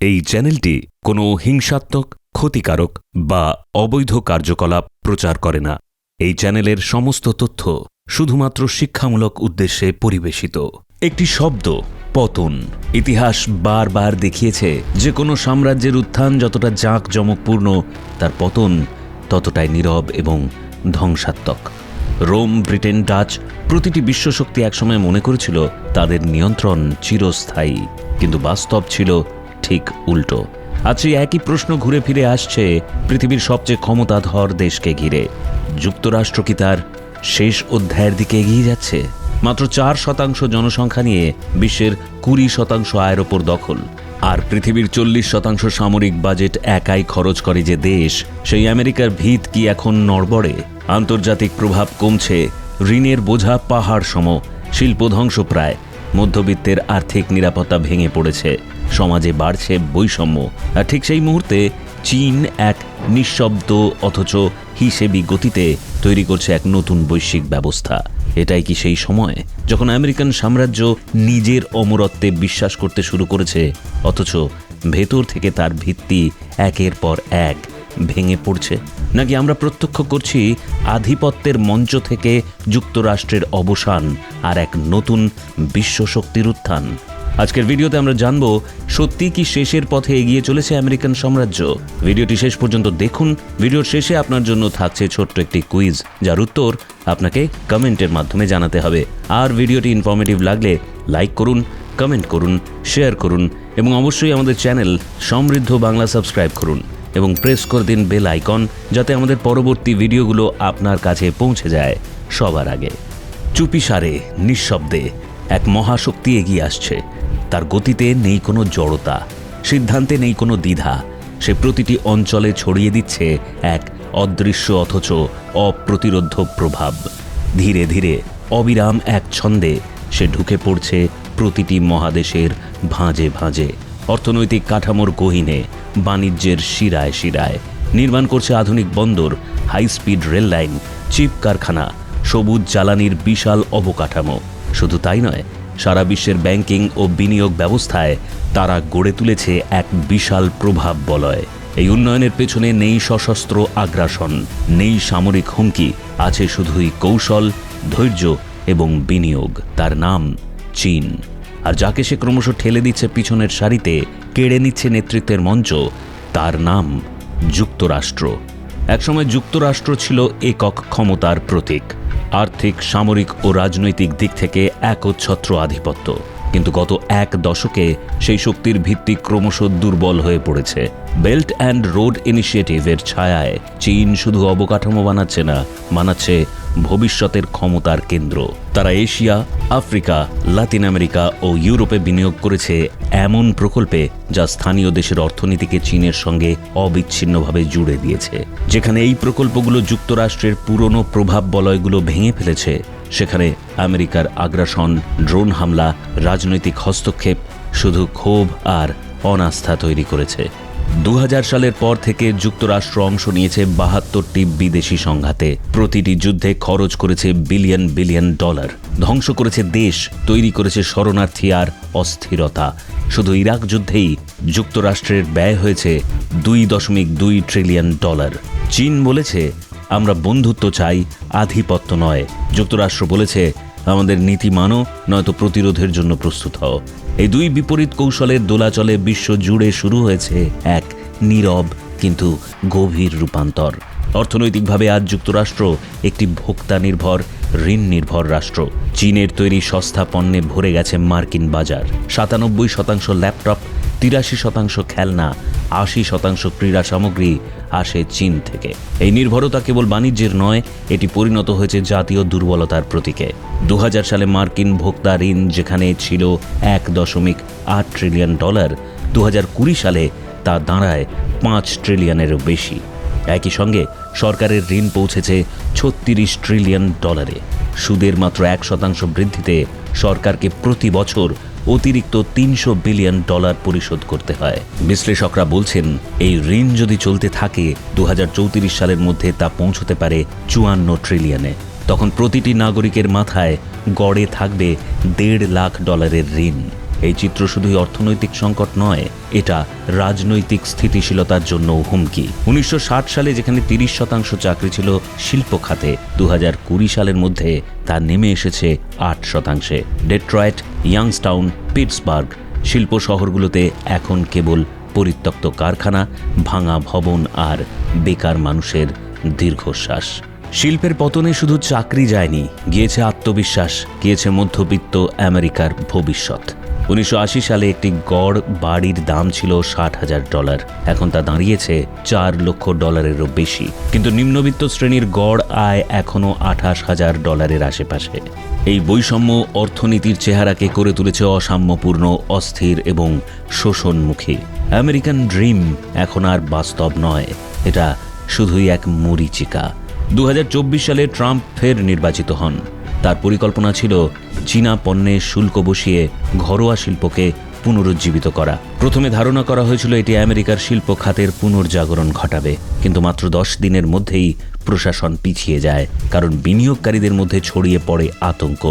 এই চ্যানেলটি কোনো হিংসাত্মক, ক্ষতিকারক বা অবৈধ কার্যকলাপ প্রচার করে না। এই চ্যানেলের সমস্ত তথ্য শুধুমাত্র শিক্ষামূলক উদ্দেশ্যে পরিবেশিত। একটি শব্দ, পতন, ইতিহাস বারবার দেখিয়েছে যে কোনো সাম্রাজ্যের উত্থান যতটা জাঁকজমকপূর্ণ, তার পতন ততটাই নীরব এবং ধ্বংসাত্মক। রোম, ব্রিটেন, ডাচ প্রতিটি বিশ্বশক্তি একসময় মনে করেছিল তাদের নিয়ন্ত্রণ চিরস্থায়ী। কিন্তু বাস্তব ছিল ঠিক উল্টো। আজ সেই একই প্রশ্ন ঘুরে ফিরে আসছে পৃথিবীর সবচেয়ে ক্ষমতাধর দেশকে ঘিরে। যুক্তরাষ্ট্র কি তার শেষ অধ্যায়ের দিকে এগিয়ে যাচ্ছে? মাত্র চার শতাংশ জনসংখ্যা নিয়ে বিশ্বের কুড়ি শতাংশ আয়ের ওপর দখল। আর পৃথিবীর চল্লিশ শতাংশ সামরিক বাজেট একাই খরচ করে যে দেশ, সেই আমেরিকার ভিত কি এখন নড়বড়ে? আন্তর্জাতিক প্রভাব কমছে, ঋণের বোঝা পাহাড় সম, শিল্প ধ্বংস প্রায় মধ্যবিত্তের আর্থিক নিরাপত্তা ভেঙে পড়েছে। সমাজে বাড়ছে বৈষম্য। আর ঠিক সেই মুহূর্তে চীন এক নিঃশব্দ অথচ হিসেবি গতিতে তৈরি করছে এক নতুন বৈশ্বিক ব্যবস্থা। এটাই কি সেই সময়? যখন আমেরিকান সাম্রাজ্য নিজের অমরত্বে বিশ্বাস করতে শুরু করেছে, অথচ ভেতর থেকে তার ভিত্তি একের পর এক ভেঙে পড়ছে। নাকি আমরা প্রত্যক্ষ করছি আধিপত্যের মঞ্চ থেকে যুক্তরাষ্ট্রের অবসান আর এক নতুন বিশ্বশক্তির উত্থান? আজকের ভিডিওতে আমরা জানব, সত্যি কি শেষের পথে এগিয়ে চলেছে আমেরিকান সাম্রাজ্য? ভিডিওটি শেষ পর্যন্ত দেখুন। ভিডিওর শেষে আপনার জন্য থাকছে ছোট্ট একটি কুইজ, যার উত্তর আপনাকে কমেন্টের মাধ্যমে জানাতে হবে। আর ভিডিওটি ইনফরমেটিভ লাগলে লাইক করুন কমেন্ট করুন শেয়ার করুন, এবং অবশ্যই আমাদের চ্যানেল সমৃদ্ধ বাংলা সাবস্ক্রাইব করুন। এবং প্রেস করে দিন বেল আইকন যাতে আমাদের পরবর্তী ভিডিওগুলো আপনার কাছে পৌঁছে যায় সবার আগে। চুপিসারে নিঃশব্দে এক মহাশক্তি এগিয়ে আসছে। তার গতিতে নেই কোনো জড়তা, সিদ্ধান্তে নেই কোনো দ্বিধা। সে প্রতিটি অঞ্চলে ছড়িয়ে দিচ্ছে এক অদৃশ্য অথচ অপ্রতিরোধ প্রভাব। ধীরে ধীরে অবিরাম এক ছন্দে সে ঢুকে পড়ছে প্রতিটি মহাদেশের ভাঁজে ভাঁজে। অর্থনৈতিক কাঠামোর গহীনে বাণিজ্যের শিরায় শিরায়। নির্মাণ করছে আধুনিক বন্দর high speed rail line chip কারখানা, সবুজ জ্বালানির বিশাল অবকাঠামো। শুধু তাই নয়, সারা বিশ্বের ব্যাংকিং ও বিনিয়োগ ব্যবস্থায় তারা গড়ে তুলেছে এক বিশাল প্রভাব বলয়। এই উন্নয়নের পেছনে নেই সশস্ত্র আগ্রাসন, নেই সামরিক হুমকি, আছে শুধুই কৌশল, ধৈর্য এবং বিনিয়োগ। তার নাম চীন। আর যাকে সে ক্রমশ ঠেলে দিচ্ছে পিছনের সারিতে, কেড়ে নিচ্ছে নেতৃত্বের মঞ্চ, তার নাম যুক্তরাষ্ট্র। একসময় যুক্তরাষ্ট্র ছিল একক ক্ষমতার প্রতীক, আর্থিক, সামরিক ও রাজনৈতিক দিক থেকে একচ্ছত্র আধিপত্য। কিন্তু গত এক দশকে সেই শক্তির ভিত্তি ক্রমশ দুর্বল হয়ে পড়েছে। বেল্ট অ্যান্ড রোড ইনিশিয়েটিভের ছায়ায় চীন শুধু অবকাঠামো বানাচ্ছে না, বানাচ্ছে ভবিষ্যতের ক্ষমতার কেন্দ্র। তারা এশিয়া, আফ্রিকা, লাতিন আমেরিকা ও ইউরোপে বিনিয়োগ করেছে এমন প্রকল্পে যা স্থানীয় দেশের অর্থনীতিকে চীনের সঙ্গে অবিচ্ছিন্নভাবে জুড়ে দিয়েছে। যেখানে এই প্রকল্পগুলো যুক্তরাষ্ট্রের পুরনো প্রভাব বলয়গুলো ভেঙে ফেলেছে। সেখানে আমেরিকার আগ্রাসন, ড্রোন হামলা, রাজনৈতিক হস্তক্ষেপ, শুধু ক্ষোভ আর অনাস্থা তৈরি করেছে। দু হাজার সালের পর থেকে যুক্তরাষ্ট্র অংশ নিয়েছে বাহাত্তরটি বিদেশি সংঘাতে। প্রতিটি যুদ্ধে খরচ করেছে বিলিয়ন বিলিয়ন ডলার। ধ্বংস করেছে দেশ, তৈরি করেছে শরণার্থী আর অস্থিরতা। শুধু ইরাক যুদ্ধেই যুক্তরাষ্ট্রের ব্যয় হয়েছে দুই দশমিক দুই ট্রিলিয়ন ডলার চীন বলেছে, আমরা বন্ধুত্ব চাই, আধিপত্য নয়। যুক্তরাষ্ট্র বলেছে, আমাদের নীতি মানো, নয়তো প্রতিরোধের জন্য প্রস্তুত হও। এই দুই বিপরীত কৌশলের দোলাচলে বিশ্ব জুড়ে শুরু হয়েছে এক নীরব কিন্তু গভীর রূপান্তর। অর্থনৈতিকভাবে আজ যুক্তরাষ্ট্র একটি ভোক্তা নির্ভর ঋণ নির্ভর রাষ্ট্র। চীনের তৈরি সস্তা পণ্যে ভরে গেছে মার্কিন বাজার। সাতানব্বই শতাংশ ল্যাপটপ, তিরাশি শতাংশ খেলনা, আশি শতাংশ ক্রীড়া সামগ্রী আসে চীন থেকে। এই নির্ভরতা কেবল বাণিজ্যের নয়, এটি পরিণত হয়েছে জাতীয় দুর্বলতার প্রতীকে। দু সালে মার্কিন ভোক্তা ঋণ, যেখানে ছিল এক দশমিক আট ট্রিলিয়ন ডলার দু হাজার কুড়ি সালে তা দাঁড়ায় পাঁচ ট্রিলিয়নেরও বেশি। একই সঙ্গে সরকারের ঋণ পৌঁছেছে ছত্রিশ ট্রিলিয়ন ডলারে। সুদের মাত্র এক শতাংশ বৃদ্ধিতে সরকারকে প্রতি বছর অতিরিক্ত তিনশো বিলিয়ন ডলার পরিশোধ করতে হয়। বিশ্লেষকরা বলছেন, এই ঋণ যদি চলতে থাকে দু হাজার চৌত্রিশ সালের মধ্যে তা পৌঁছতে পারে চুয়ান্ন ট্রিলিয়নে তখন প্রতিটি নাগরিকের মাথায় গড়ে থাকবে দেড় লাখ ডলারের ঋণ। এই চিত্র শুধুই অর্থনৈতিক সংকট নয়, এটা রাজনৈতিক স্থিতিশীলতার জন্য হুমকি। উনিশশো ষাট সালে যেখানে তিরিশ শতাংশ চাকরি ছিল শিল্প খাতে দু হাজার কুড়ি সালের মধ্যে তা নেমে এসেছে আট শতাংশে। ডেট্রয়েট, ইয়াংস্টাউন, পিটসবার্গ শিল্প শহরগুলোতে এখন কেবল পরিত্যক্ত কারখানা, ভাঙা ভবন আর বেকার মানুষের দীর্ঘশ্বাস। শিল্পের পতনে শুধু চাকরি যায়নি, গিয়েছে আত্মবিশ্বাস, গিয়েছে মধ্যবিত্ত আমেরিকার ভবিষ্যৎ। উনিশশো আশি সালে একটি গড় বাড়ির দাম ছিল ষাট হাজার ডলার। এখন তা দাঁড়িয়েছে চার লক্ষ ডলারেরও বেশি। কিন্তু নিম্নবিত্ত শ্রেণির গড় আয় এখনও আঠাশ হাজার ডলারের আশেপাশে। এই বৈষম্য অর্থনীতির চেহারাকে করে তুলেছে অসাম্যপূর্ণ, অস্থির এবং শোষণমুখী। আমেরিকান ড্রিম এখন আর বাস্তব নয়। এটা শুধুই এক মরিচিকা। দু হাজার চব্বিশ সালে ট্রাম্প ফের নির্বাচিত হন। তার পরিকল্পনা ছিল চীনা পণ্যে শুল্ক বসিয়ে ঘরোয়া শিল্পকে পুনরুজ্জীবিত করা। প্রথমে ধারণা করা হয়েছিল এটি আমেরিকার শিল্প খাতের পুনর্জাগরণ ঘটাবে, কিন্তু মাত্র দশ দিনের মধ্যেই প্রশাসন পিছিয়ে যায়, কারণ বিনিয়োগকারীদের মধ্যে ছড়িয়ে পড়ে আতঙ্ক।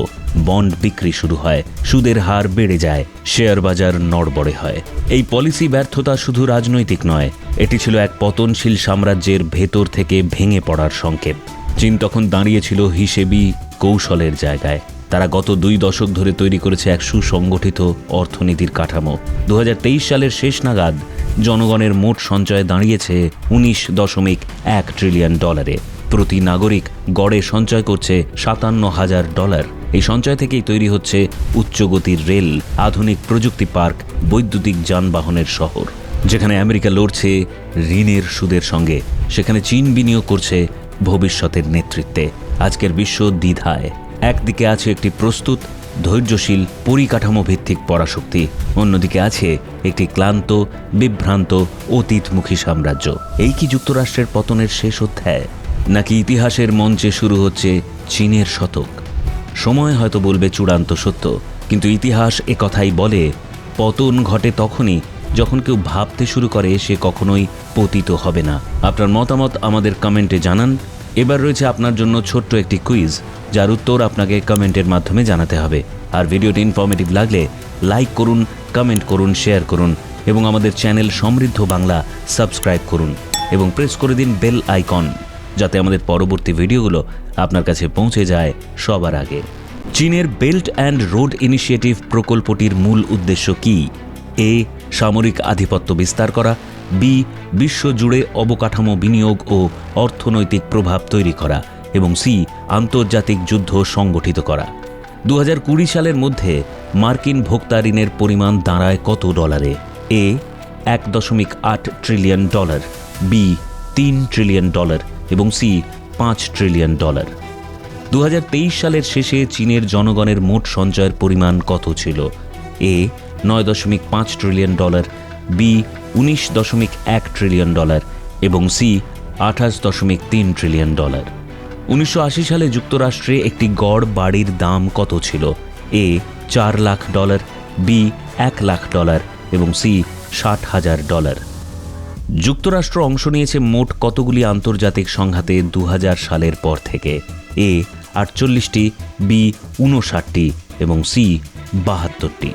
বন্ড বিক্রি শুরু হয়, সুদের হার বেড়ে যায়, শেয়ার বাজার নড়বড়ে হয়। এই পলিসি ব্যর্থতা শুধু রাজনৈতিক নয়, এটি ছিল এক পতনশীল সাম্রাজ্যের ভেতর থেকে ভেঙে পড়ার সংকেত। চীন তখন দাঁড়িয়েছিল হিসেবি কৌশলের জায়গায়। তারা গত দুই দশক ধরে তৈরি করেছে এক সুসংগঠিত অর্থনীতির কাঠামো। দু হাজার তেইশ সালের শেষ নাগাদ জনগণের মোট সঞ্চয় দাঁড়িয়েছে উনিশ দশমিক এক ট্রিলিয়ন ডলারে। প্রতি নাগরিক গড়ে সঞ্চয় করছে সাতান্ন হাজার ডলার। এই সঞ্চয় থেকেই তৈরি হচ্ছে উচ্চগতির রেল, আধুনিক প্রযুক্তি পার্ক, বৈদ্যুতিক যানবাহনের শহর, যেখানে আমেরিকা লড়ছে ঋণের সুদের সঙ্গে। সেখানে চীন বিনিয়োগ করছে ভবিষ্যতের নেতৃত্বে। আজকের বিশ্ব দ্বিধায়। একদিকে আছে একটি প্রস্তুত, ধৈর্যশীল, পরিকাঠামো ভিত্তিক পরাশক্তি, অন্যদিকে আছে একটি ক্লান্ত, বিভ্রান্ত, অতীতমুখী সাম্রাজ্য। এই কি যুক্তরাষ্ট্রের পতনের শেষ অধ্যায়? নাকি ইতিহাসের মঞ্চে শুরু হচ্ছে চীনের শতক? সময় হয়তো বলবে চূড়ান্ত সত্য, কিন্তু ইতিহাস এ কথাই বলে, পতন ঘটে তখনই যখন কেউ ভাবতে শুরু করে সে কখনোই পতিত হবে না। আপনার মতামত আমাদের কমেন্টে জানান। এবার রয়েছে আপনার জন্য ছোট্ট একটি কুইজ যার উত্তর আপনাকে কমেন্টের মাধ্যমে জানাতে হবে। আর ভিডিওটি ইনফরমেটিভ লাগলে লাইক করুন কমেন্ট করুন শেয়ার করুন, এবং আমাদের চ্যানেল সমৃদ্ধ বাংলা সাবস্ক্রাইব করুন, এবং প্রেস করে দিন বেল আইকন যাতে আমাদের পরবর্তী ভিডিওগুলো আপনার কাছে পৌঁছে যায় সবার আগে। চীনের বেল্ট অ্যান্ড রোড ইনিশিয়েটিভ প্রকল্পটির মূল উদ্দেশ্য কি? এ সামরিক আধিপত্য বিস্তার করা, বি বিশ্বজুড়ে অবকাঠামো বিনিয়োগ ও অর্থনৈতিক প্রভাব তৈরি করা এবং সি আন্তর্জাতিক যুদ্ধ সংগঠিত করা। দু হাজার কুড়ি সালের মধ্যে মার্কিন ভোক্তা ঋণের পরিমাণ দাঁড়ায় কত ডলারে? এ এক দশমিক আট ট্রিলিয়ন ডলার, বি তিন ট্রিলিয়ন ডলার এবং সি পাঁচ ট্রিলিয়ন ডলার। দু হাজার তেইশ সালের শেষে চীনের জনগণের মোট সঞ্চয়ের পরিমাণ কত ছিল? এ নয় দশমিক পাঁচ ট্রিলিয়ন ডলার, বি উনিশ দশমিক এক ট্রিলিয়ন ডলার এবং সি আঠাশ দশমিক তিন ট্রিলিয়ন ডলার। উনিশশো আশি সালে যুক্তরাষ্ট্রে একটি গড় বাড়ির দাম কত ছিল? এ চার লাখ ডলার, বি এক লাখ ডলার এবং সি ষাট হাজার ডলার। যুক্তরাষ্ট্র অংশ নিয়েছে মোট কতগুলি আন্তর্জাতিক সংঘাতে দু হাজার সালের পর থেকে? এ আটচল্লিশটি, বি উনষাটটি এবং সি বাহাত্তরটি।